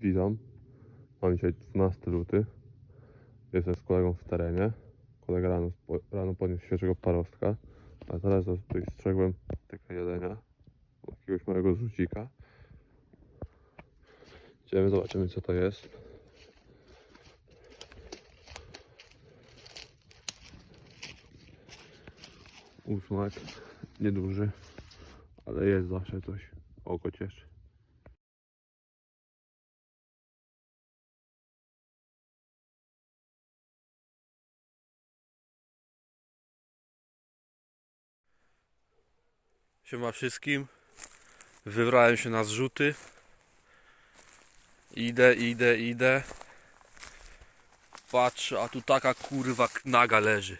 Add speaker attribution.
Speaker 1: Witam. Mam dzisiaj 12 luty. Jestem z kolegą w terenie. Kolega rano, rano podniósł świeżego parostka. A teraz tutaj strzegłem tego jelenia. Jakiegoś małego żucika. Idziemy, zobaczymy co to jest. Ósmak. Nieduży. Ale jest zawsze coś. Oko cieszy.
Speaker 2: Siema wszystkim. Wybrałem się na zrzuty. Idę, idę, idę. Patrzę, a tu taka kurwa naga leży.